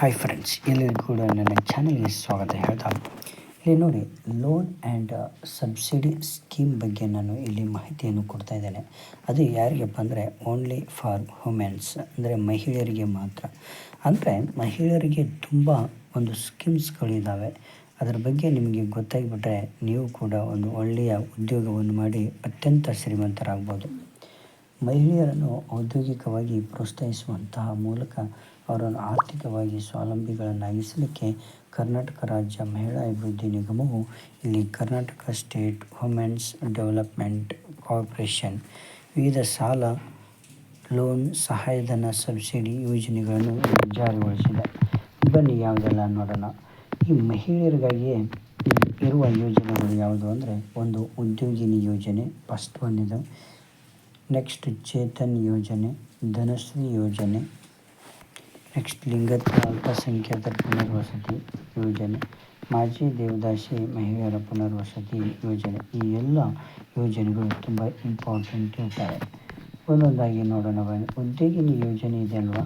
Hi friends ಎಲ್ಲರಿಗೂ ಕೂಡ ನನ್ನ ಚಾನಲ್ಗೆ ಸ್ವಾಗತ ಹೇಳ್ತಾ ಇಲ್ಲಿ ನೋಡಿ ಲೋನ್ ಆ್ಯಂಡ್ ಸಬ್ಸಿಡಿ ಸ್ಕೀಮ್ ಬಗ್ಗೆ ನಾನು ಇಲ್ಲಿ ಮಾಹಿತಿಯನ್ನು ಕೊಡ್ತಾ ಇದ್ದೇನೆ. ಅದು ಯಾರಿಗಪ್ಪ ಅಂದರೆ ಓನ್ಲಿ ಫಾರ್ ವುಮೆನ್ಸ್ ಅಂದರೆ ಮಹಿಳೆಯರಿಗೆ ಮಾತ್ರ. ಅಂದರೆ ಮಹಿಳೆಯರಿಗೆ ತುಂಬ ಒಂದು ಸ್ಕೀಮ್ಸ್ಗಳಿದ್ದಾವೆ ಅದರ ಬಗ್ಗೆ ನಿಮಗೆ ಗೊತ್ತಾಗಿಬಿಟ್ರೆ ನೀವು ಕೂಡ ಒಂದು ಒಳ್ಳೆಯ ಉದ್ಯೋಗವನ್ನು ಮಾಡಿ ಅತ್ಯಂತ ಶ್ರೀಮಂತರಾಗ್ಬೋದು. ಮಹಿಳೆಯರನ್ನು ಔದ್ಯೋಗಿಕವಾಗಿ ಪ್ರೋತ್ಸಾಹಿಸುವಂತಹ ಮೂಲಕ ಅವರನ್ನು ಆರ್ಥಿಕವಾಗಿ ಸ್ವಾವಲಂಬಿಗಳನ್ನಾಗಿಸಲಿಕ್ಕೆ ಕರ್ನಾಟಕ ರಾಜ್ಯ ಮಹಿಳಾ ಅಭಿವೃದ್ಧಿ ನಿಗಮವು ಇಲ್ಲಿ Karnataka state women's development corporation ವಿವಿಧ ಸಾಲ, ಲೋನ್, ಸಹಾಯಧನ ಸಬ್ಸಿಡಿ ಯೋಜನೆಗಳನ್ನು ಜಾರಿಗೊಳಿಸಿದೆ. ಬನ್ನಿ ಯಾವುದೆಲ್ಲ ನೋಡೋಣ. ಈ ಮಹಿಳೆಯರಿಗಾಗಿಯೇ ಇರುವ ಯೋಜನೆಗಳು ಯಾವುದು ಅಂದರೆ ಒಂದು ಉದ್ಯೋಗಿನಿ ಯೋಜನೆ ಫಸ್ಟ್ ಒನ್ ನೆಕ್ಸ್ಟ್ ಚೇತನ್ ಯೋಜನೆ, ಧನಶ್ರೀ ಯೋಜನೆ ನೆಕ್ಸ್ಟ್ ಲಿಂಗತ್ವ ಅಲ್ಪಸಂಖ್ಯಾತರ ಪುನರ್ವಸತಿ ಯೋಜನೆ, ಮಾಜಿ ದೇವದಾಸಿ ಮಹಿಳೆಯರ ಪುನರ್ವಸತಿ ಯೋಜನೆ, ಈ ಎಲ್ಲ ಯೋಜನೆಗಳು ತುಂಬ ಇಂಪಾರ್ಟೆಂಟ್ ಇರ್ತವೆ. ಒಂದೊಂದಾಗಿ ನೋಡೋಣ ಉದ್ಯೋಗಿನಿ ಯೋಜನೆ ಇದೆ ಅಲ್ವಾ?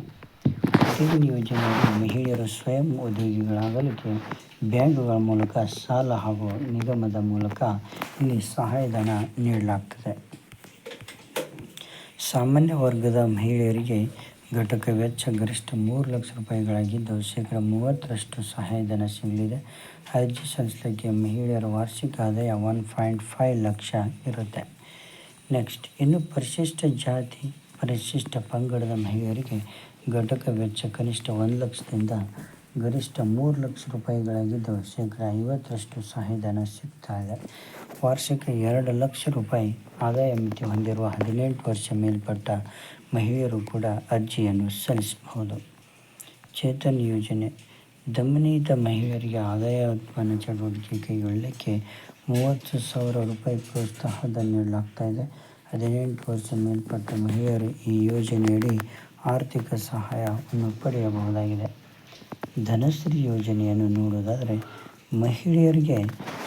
ಉದ್ಯೋಗಿನಿ ಯೋಜನೆಯಲ್ಲಿ ಮಹಿಳೆಯರು ಸ್ವಯಂ ಉದ್ಯೋಗಿಗಳಾಗಲಿಕ್ಕೆ ಬ್ಯಾಂಕ್ಗಳ ಮೂಲಕ ಸಾಲ ಹಾಗೂ ನಿಗಮದ ಮೂಲಕ ಇಲ್ಲಿ ಸಹಾಯಧನ ನೀಡಲಾಗ್ತದೆ. ಸಾಮಾನ್ಯ ವರ್ಗದ ಮಹಿಳೆಯರಿಗೆ ಘಟಕ ವೆಚ್ಚ ಗರಿಷ್ಠ ಮೂರು ಲಕ್ಷ ರೂಪಾಯಿಗಳಾಗಿದ್ದು ಶೇಕಡ ಮೂವತ್ತರಷ್ಟು ಸಹಾಯಧನ ಸಿಗಲಿದೆ. ಅರ್ಜಿ ಸಲ್ಲಿಸಲಿಕ್ಕೆ ಮಹಿಳೆಯರ ವಾರ್ಷಿಕ ಆದಾಯ ಒನ್ ಪಾಯಿಂಟ್ ಫೈವ್ ಲಕ್ಷ ಇರುತ್ತೆ. ನೆಕ್ಸ್ಟ್ ಇನ್ನು ಪರಿಶಿಷ್ಟ ಜಾತಿ, ಪರಿಶಿಷ್ಟ ಪಂಗಡದ ಮಹಿಳೆಯರಿಗೆ ಘಟಕ ವೆಚ್ಚ ಕನಿಷ್ಠ ಒಂದು ಲಕ್ಷದಿಂದ ಗರಿಷ್ಠ ಮೂರು ಲಕ್ಷ ರೂಪಾಯಿಗಳಾಗಿದ್ದು ಶೇಕಡ ಐವತ್ತರಷ್ಟು ಸಹಾಯಧನ ಸಿಗ್ತಾ ಇದೆ. ವಾರ್ಷಿಕ ಎರಡು ಲಕ್ಷ ರೂಪಾಯಿ ಆದಾಯ ಮಿತಿ ಹೊಂದಿರುವ ಹದಿನೆಂಟು ವರ್ಷ ಮೇಲ್ಪಟ್ಟ ಮಹಿಳೆಯರು ಕೂಡ ಅರ್ಜಿಯನ್ನು ಸಲ್ಲಿಸಬಹುದು. ಚೇತನ್ ಯೋಜನೆ. ದಮನಿತ ಮಹಿಳೆಯರಿಗೆ ಆದಾಯ ಉತ್ಪನ್ನ ಚಟುವಟಿಕೆ ಕೈಗೊಳ್ಳಲಿಕ್ಕೆ ಮೂವತ್ತು ಸಾವಿರ ರೂಪಾಯಿ ಪ್ರೋತ್ಸಾಹದ ನೀಡಲಾಗ್ತಾ ಇದೆ. ಹದಿನೆಂಟು ವರ್ಷ ಮೇಲ್ಪಟ್ಟ ಮಹಿಳೆಯರು ಈ ಯೋಜನೆಯಡಿ ಆರ್ಥಿಕ ಸಹಾಯವನ್ನು ಪಡೆಯಬಹುದಾಗಿದೆ. ಧನಶ್ರೀ ಯೋಜನೆಯನ್ನು ನೋಡೋದಾದರೆ ಮಹಿಳೆಯರಿಗೆ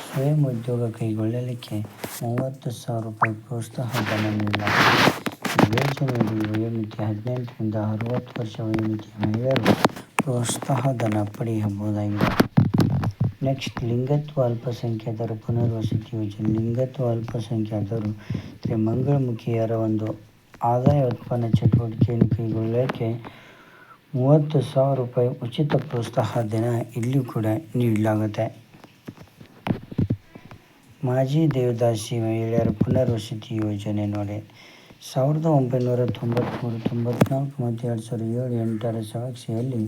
ಸ್ವಯಂ ಉದ್ಯೋಗ ಕೈಗೊಳ್ಳಲಿಕ್ಕೆ ಮೂವತ್ತು ಸಾವಿರ ರೂಪಾಯಿ ಪ್ರೋತ್ಸಾಹ ಧನ ನೀಡಲಾಗಿದೆ ಯೋಜನೆಯಲ್ಲಿ ವಯೋಮಿತಿ ಹದಿನೆಂಟರಿಂದ ಅರವತ್ತು ವರ್ಷ ವಯೋಮಿತಿಯ ಮಹಿಳೆಯರು ಪ್ರೋತ್ಸಾಹ ಧನ ಪಡೆಯಬಹುದಾಗಿದೆ. ನೆಕ್ಸ್ಟ್, ಲಿಂಗತ್ವ ಅಲ್ಪಸಂಖ್ಯಾತರ ಪುನರ್ವಸತಿ ಯೋಜನೆ. ಲಿಂಗತ್ವ ಅಲ್ಪಸಂಖ್ಯಾತರು ಮಂಗಳಮುಖಿಯರ ಒಂದು ಆದಾಯ ಉತ್ಪನ್ನ ಚಟುವಟಿಕೆಯನ್ನು ಕೈಗೊಳ್ಳಲಿಕ್ಕೆ ಮೂವತ್ತು ಸಾವಿರ ರೂಪಾಯಿ ಉಚಿತ ಪ್ರೋತ್ಸಾಹ ಧನ ಇಲ್ಲಿಯೂ ಕೂಡ ನೀಡಲಾಗುತ್ತೆ. ಮಾಜಿ ದೇವದಾಸಿ ಮಹಿಳೆಯರ ಪುನರ್ವಸತಿ ಯೋಜನೆ ನೋಡಿ. ಸಾವಿರದ ಒಂಬೈನೂರ ತೊಂಬತ್ತ್ಮೂರು ತೊಂಬತ್ನಾಲ್ಕು ಮತ್ತು ಎರಡು ಸಾವಿರದ ಏಳು, ಎಂಟರ ಸಮೀಕ್ಷೆಯಲ್ಲಿ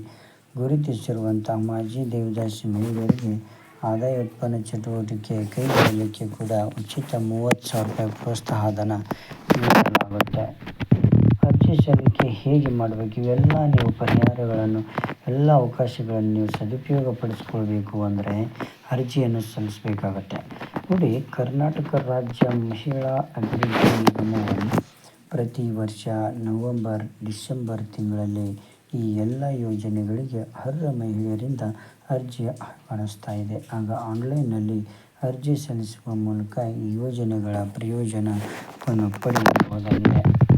ಗುರುತಿಸಿರುವಂತಹ ಮಾಜಿ ದೇವದಾಸಿ ಮಹಿಳೆಯರಿಗೆ ಆದಾಯ ಉತ್ಪನ್ನ ಚಟುವಟಿಕೆ ಕೈಗೊಳ್ಳಲಿಕ್ಕೆ ಕೂಡ ಉಚಿತ ಮೂವತ್ತು ಸಾವಿರ ರೂಪಾಯಿ ಪ್ರೋತ್ಸಾಹ ಧನ ನೀಡಲಾಗುತ್ತೆ. ಅರ್ಜಿ ಹೇಗೆ ಮಾಡಬೇಕು? ಇವೆಲ್ಲ ನೀವು ಪರಿಹಾರಗಳನ್ನು, ಎಲ್ಲ ಅವಕಾಶಗಳನ್ನು ನೀವು ಸದುಪಯೋಗ ಪಡಿಸ್ಕೊಳ್ಬೇಕು ಅಂದರೆ ಅರ್ಜಿಯನ್ನು ಸಲ್ಲಿಸಬೇಕಾಗತ್ತೆ. ನೋಡಿ, ಕರ್ನಾಟಕ ರಾಜ್ಯ ಮಹಿಳಾ ಅಭಿವೃದ್ಧಿ ನಿಗಮವನ್ನು ಪ್ರತಿ ವರ್ಷ ನವಂಬರ್, ಡಿಸೆಂಬರ್ ತಿಂಗಳಲ್ಲಿ ಈ ಎಲ್ಲ ಯೋಜನೆಗಳಿಗೆ ಅರ್ಹ ಮಹಿಳೆಯರಿಂದ ಅರ್ಜಿ ಆಹ್ವಾನಿಸ್ತಾ ಇದೆ. ಆಗ ಆನ್ಲೈನ್ನಲ್ಲಿ ಅರ್ಜಿ ಸಲ್ಲಿಸುವ ಮೂಲಕ ಈ ಯೋಜನೆಗಳ ಪ್ರಯೋಜನವನ್ನು ಪಡೆಯಬಹುದಾಗಿದೆ.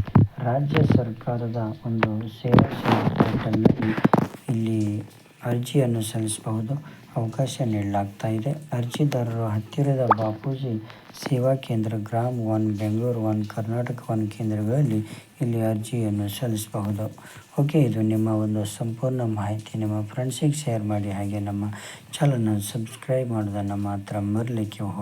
ರಾಜ್ಯ ಸರ್ಕಾರದ ಒಂದು ಸೇವಾ ಪೋರ್ಟಲ್ನಲ್ಲಿ ಇಲ್ಲಿ ಅರ್ಜಿಯನ್ನು ಸಲ್ಲಿಸಬಹುದು. ಅವಕಾಶ ನೀಡಲಾಗ್ತಾ ಇದೆ. ಅರ್ಜಿದಾರರು ಹತ್ತಿರದ ಬಾಪೂಜಿ ಸೇವಾ ಕೇಂದ್ರ, Gram one, Bengaluru one, Karnataka one ಕೇಂದ್ರಗಳಲ್ಲಿ ಇಲ್ಲಿ ಅರ್ಜಿಯನ್ನು ಸಲ್ಲಿಸಬಹುದು. ಓಕೆ, ಇದು ನಿಮ್ಮ ಒಂದು ಸಂಪೂರ್ಣ ಮಾಹಿತಿ. ನಿಮ್ಮ ಫ್ರೆಂಡ್ಸಿಗೆ ಶೇರ್ ಮಾಡಿ ಹಾಗೆ ನಮ್ಮ ಚಾನಲ್ನ ಸಬ್ಸ್ಕ್ರೈಬ್ ಮಾಡೋದನ್ನು ಮಾತ್ರ ಮರಲಿಕ್ಕೆ ಹೋಗಿ